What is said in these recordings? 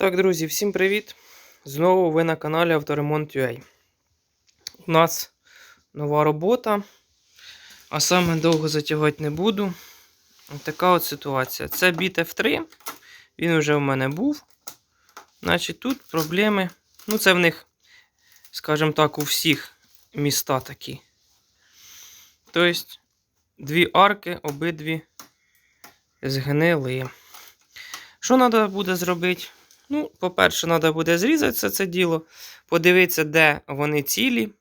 Так, друзі, всім привіт! Знову ви на каналі Авторемонт.ua. У нас нова робота, а саме довго затягувати не буду. Така от ситуація. Це біт F3, він вже в мене був. Значить, тут проблеми. Ну, це в них, скажімо так, у всіх міста такі. Тобто, дві арки, обидві згнили. Що треба буде зробити? Ну, по-перше, треба буде зрізати все це діло, подивитися, де вони цілі.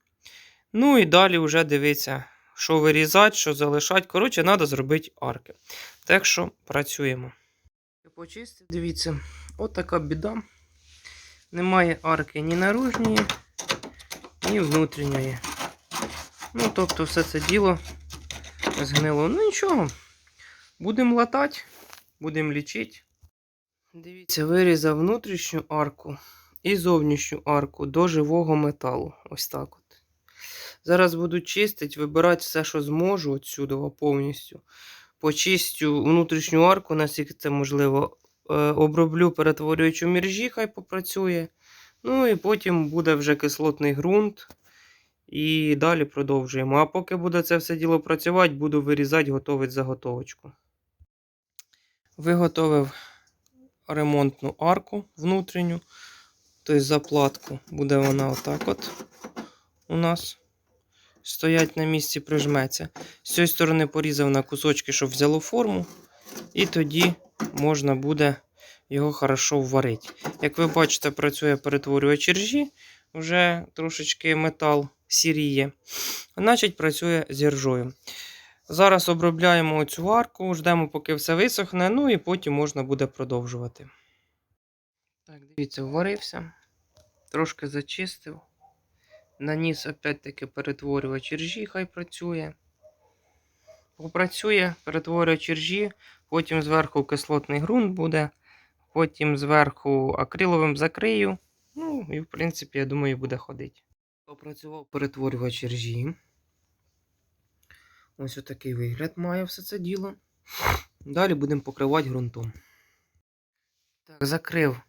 Ну і далі вже дивитися, що вирізати, що залишати. Коротше, треба зробити арки. Так що працюємо. Почистив, дивіться, от така біда. Немає арки ні наружньої, ні внутрішньої. Ну, тобто, все це діло згнило. Ну нічого. Будемо латати, будемо лічити. Дивіться, вирізав внутрішню арку і зовнішню арку до живого металу. Ось так от. Зараз буду чистити, вибирати все, що зможу отсюди повністю. Почистю внутрішню арку, наскільки це можливо. Е, Оброблю перетворюючу міржі, хай попрацює. Ну і потім буде вже кислотний ґрунт. І далі продовжуємо. А поки буде це все діло працювати, буду вирізати, готувати заготовочку. Виготовив ремонтну арку внутрішню. Тобто заплатку буде вона отак от у нас. Стоять на місці, прижметься. З цієї сторони порізав на кусочки, щоб взяло форму. І тоді можна буде його хорошо вварити. Як ви бачите, працює перетворювач ржі, вже трошечки метал сіріє. Значить, працює з іржою. Зараз обробляємо цю арку, ждемо, поки все висохне, ну і потім можна буде продовжувати. Так, дивіться, вварився, трошки зачистив. Наніс опять-таки перетворювач ржі, хай працює. Попрацює, перетворювач ржі, потім зверху кислотний ґрунт буде, потім зверху акриловим закрию. Ну, і в принципі, я думаю, буде ходити. Попрацював перетворювач ржі. Ось отакий вигляд має все це діло. Далі будемо покривати ґрунтом. Так, закрив,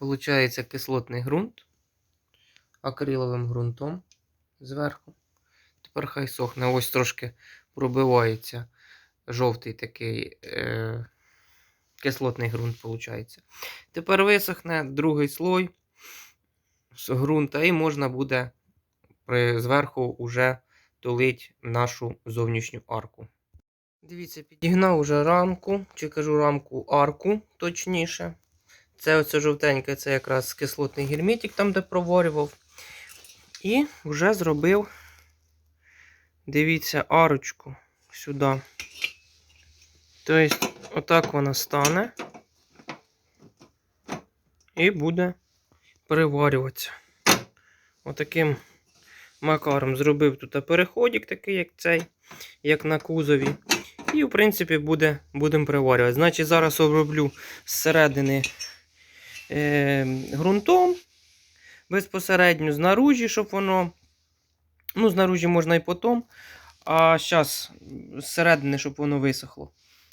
виходить, кислотний ґрунт акриловим ґрунтом зверху. Тепер хай сохне. Ось трошки пробивається жовтий такий е, кислотний ґрунт, виходить. Тепер висохне другий слой з ґрунта, і можна буде при, зверху вже тулить нашу зовнішню арку. Дивіться, підігнав уже рамку, чи кажу рамку арку, точніше. Це оце жовтеньке, це якраз кислотний герметик, там, де проварював. І вже зробив, дивіться, арочку сюди. Тобто, отак вона стане і буде переварюватися. Отаким макаром зробив тут переходик такий, як цей, як на кузові. І, в принципі, буде, будемо приварювати. Значить, зараз оброблю зсередини е, ґрунтом безпосередньо знаружі, щоб воно. Ну, знаружі можна і потім. А зараз зсередини, щоб воно висохло.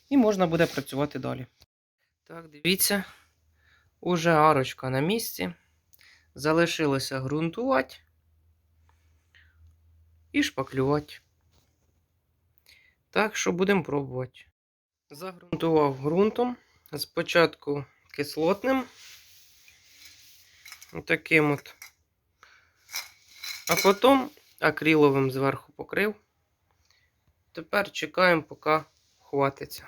І можна буде працювати далі. Так, дивіться. Уже арочка на місці. Залишилося ґрунтувати і шпаклювати. Так що будемо пробувати. Загрунтував ґрунтом. Спочатку кислотним. Таким от. А потім акриловим зверху покрив. Тепер чекаємо, поки хватиться.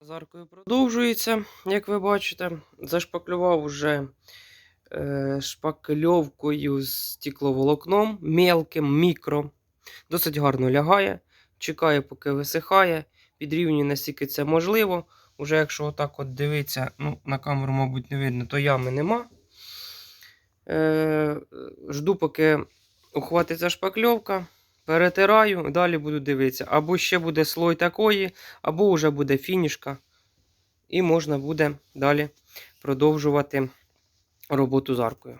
Заркою продовжується, як ви бачите. Зашпаклював вже шпакльовкою з стекловолокном, мелким, мікро. Досить гарно лягає. Чекає, поки висихає. Підрівнює, наскільки це можливо. Уже якщо отак от дивитися, ну, на камеру, мабуть, не видно, то ями нема. Е, Жду, поки ухватиться шпакльовка. Перетираю, далі буду дивитися. Або ще буде слой такої, або вже буде фінішка. І можна буде далі продовжувати роботу з аркою.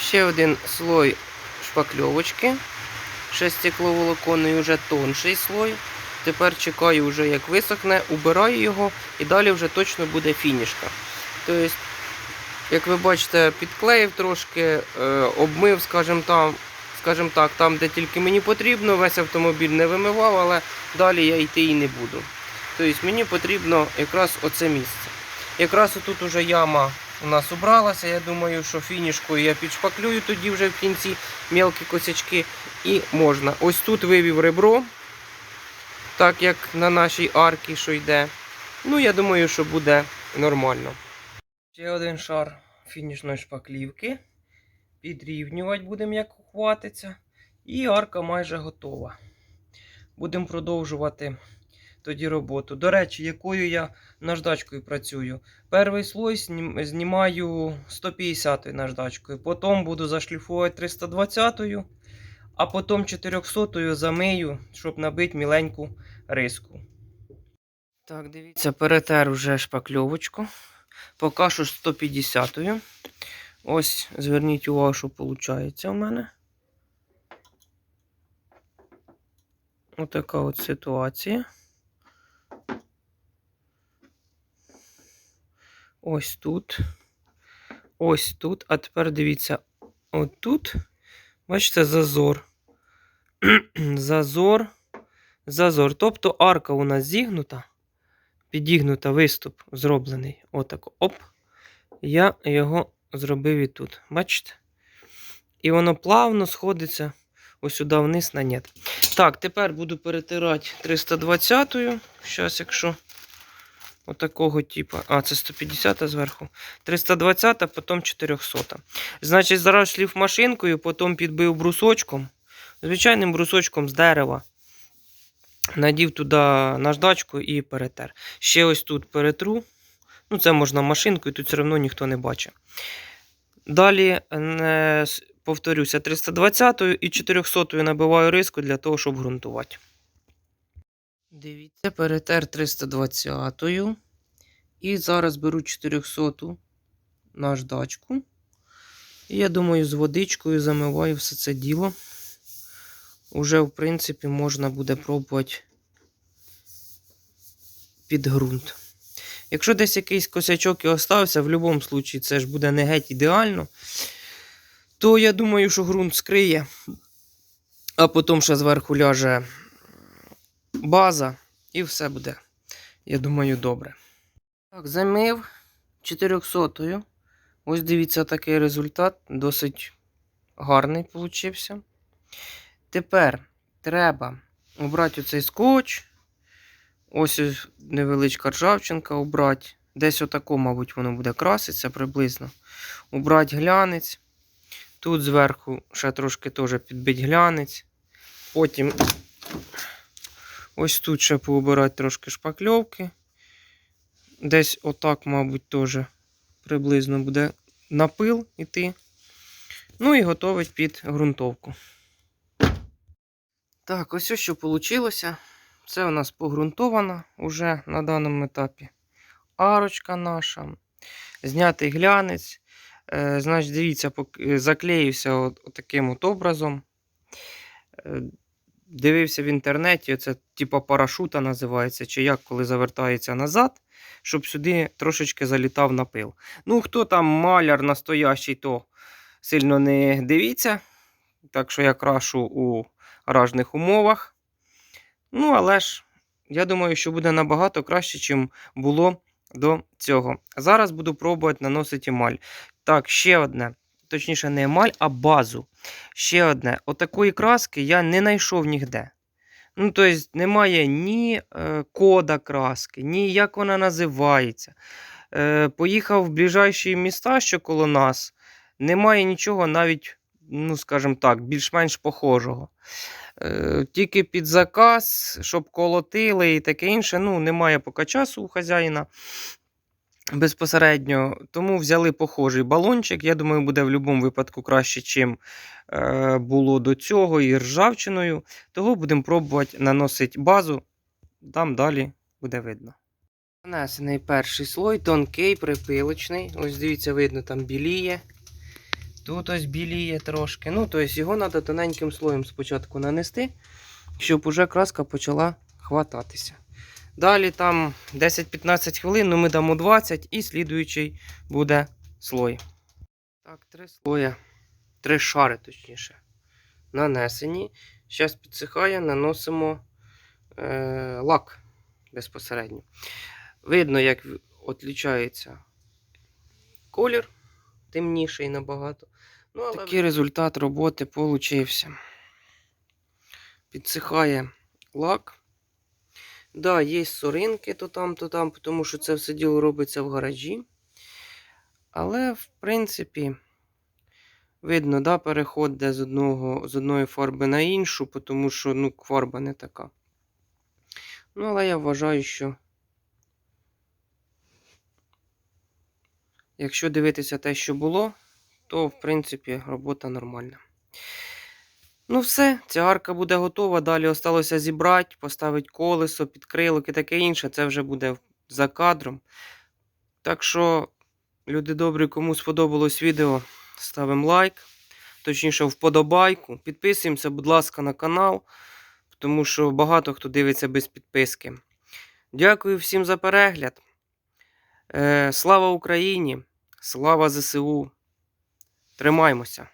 Ще один слой шпакльовочки. Ще стекловолоконний, вже тонший слой. Тепер чекаю, вже як висохне, убираю його і далі вже точно буде фінішка. Тобто, як ви бачите, підклеїв трошки, е, обмив, скажімо, там, скажімо так, там, де тільки мені потрібно, весь автомобіль не вимивав, але далі я йти і не буду. Тобто мені потрібно якраз оце місце. Якраз отут уже яма у нас убралася. Я думаю, що фінішкою я підшпаклюю тоді вже в кінці мелкі косячки і можна. Ось тут вивів ребро, так як на нашій арці, що йде. Ну, я думаю, що буде нормально. Ще один шар фінішної шпаклівки. Підрівнювати будемо, як ухватиться. І арка майже готова. Будемо продовжувати тоді роботу. До речі, якою я наждачкою працюю. Перший слой знімаю 150 наждачкою, потім буду зашліфувати 320, а потім 400-ю замию, щоб набити міленьку риску. Так, дивіться, перетер уже шпакльовочку. Поки що 150. Ось, зверніть увагу, що виходить у мене. Отака от ситуація. Ось тут. Ось тут. А тепер дивіться, отут. Бачите, зазор. зазор. Зазор. Тобто арка у нас зігнута. Підігнута виступ зроблений. Отак. Оп. Я його зробив і тут. Бачите? І воно плавно сходиться ось сюди вниз на нет. Так, тепер буду перетирати 320-ю. Зараз, якщо отакого типу. А, це 150 зверху. 320, потім 400. Значить, зараз шліф машинкою, потім підбив брусочком. Звичайним брусочком з дерева. Надів туди наждачку і перетер. Ще ось тут перетру. Ну, це можна машинкою, тут все одно ніхто не бачить. Далі, е, повторюся, 320 і 400 набиваю риску для того, щоб ґрунтувати. Дивіться, перетер 320-ю. І зараз беру 400 наждачку. І я думаю, з водичкою замиваю все це діло. Уже, в принципі, можна буде пробувати під ґрунт. Якщо десь якийсь косячок і остався, в будь-якому випадку це ж буде не геть ідеально, то я думаю, що ґрунт скриє, а потім ще зверху ляже база, і все буде, я думаю, добре. Так, замив 400-ю. Ось дивіться, такий результат. Досить гарний получився. Тепер треба обрати оцей скотч. Ось невеличка ржавчинка обрати. Десь отако, мабуть, воно буде краситися приблизно. Убрати глянець. Тут зверху ще трошки теж підбить глянець. Потім ось тут ще поубирати трошки шпакльовки. Десь отак, мабуть, теж приблизно буде напил іти. Ну і готовить під ґрунтовку. Так, ось що вийшло. Це у нас погрунтовано уже на даному етапі. Арочка наша. Знятий глянець. Е, значить, дивіться, е, заклеївся от, от таким от образом. Дивився в інтернеті, це типа парашута називається, чи як коли завертається назад, щоб сюди трошечки залітав напил. Ну, хто там маляр настоящий, то сильно не дивіться. Так що я крашу у гаражних умовах. Ну, але ж, я думаю, що буде набагато краще, ніж було до цього. Зараз буду пробувати наносити емаль. Так, ще одне. Точніше, не емаль, а базу. Ще одне. Отакої краски я не знайшов ніде. Ну, тобто, немає ні е, кода краски, ні як вона називається. Е, поїхав в ближайші міста, що коло нас. Немає нічого навіть, ну, скажімо так, більш-менш похожого. Е, тільки під заказ, щоб колотили і таке інше. Ну, немає поки часу у хазяїна безпосередньо. Тому взяли похожий балончик. Я думаю, буде в будь-якому випадку краще, чим е, було до цього, і ржавчиною. Того будемо пробувати наносити базу. Там далі буде видно. Нанесений перший слой, тонкий, припилочний. Ось дивіться, видно, там біліє. Тут ось біліє трошки. Ну, тобто його треба тоненьким слоєм спочатку нанести, щоб уже краска почала хвататися. Далі там 10-15 хвилин, ну ми дамо 20 і слідуючий буде слой. Так, три слоя, три шари, точніше, нанесені. Зараз підсихає, наносимо е, лак безпосередньо. Видно, як відлічається колір, темніший набагато. Ну, але... Такий результат роботи получився. Підсихає лак. Да, є соринки то там, то там, тому що це все діло робиться в гаражі. Але, в принципі, видно, да, переход де з, одного, з одної фарби на іншу, тому що ну, фарба не така. Ну, але я вважаю, що якщо дивитися те, що було, то, в принципі, робота нормальна. Ну, все, ця арка буде готова. Далі осталося зібрати, поставити колесо, підкрилок і таке інше. Це вже буде за кадром. Так що, люди добрі, кому сподобалось відео, ставимо лайк. Точніше, вподобайку. Підписуємося, будь ласка, на канал, тому що багато хто дивиться без підписки. Дякую всім за перегляд. Е, слава Україні! Слава ЗСУ! Тримаймося!